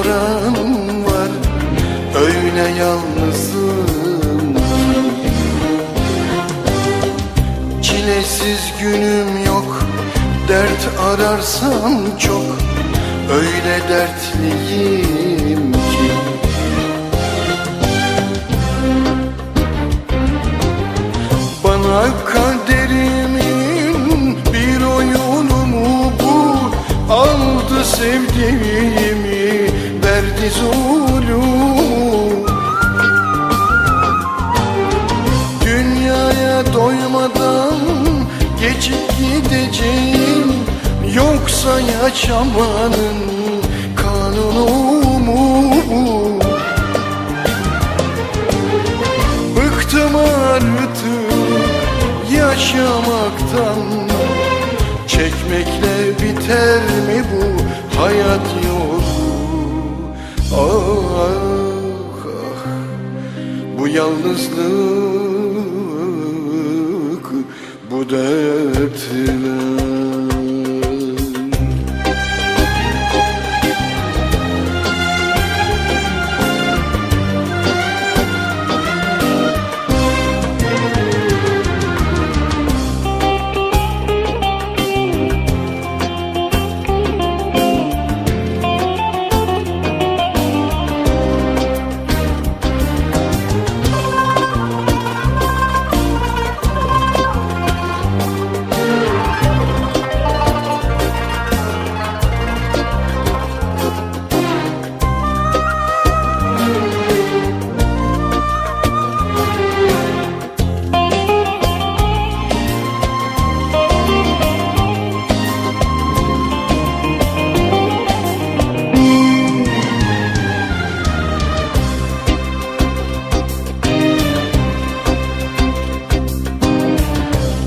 oran var. Öyle yalnızım. Çilesiz günüm yok. Dert ararsam çok. Öyle dertliyim. Zulüm Dünyaya doymadan geçip gideceğim Yoksa yaşamanın kanunu mu? Bıktım artık yaşamaktan. Çekmekle biter mi bu hayat yolu Ah ah. Bu yalnızlık bu dertler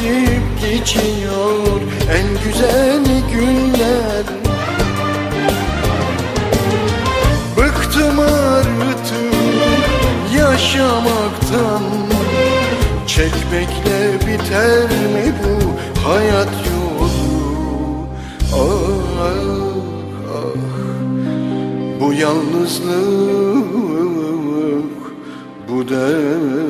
Kahredip geçiyor en güzel günler. Bıktım artık yaşamaktan. Çekmekle biter mi bu hayat yolu? Ah ah bu yalnızlık bu dertler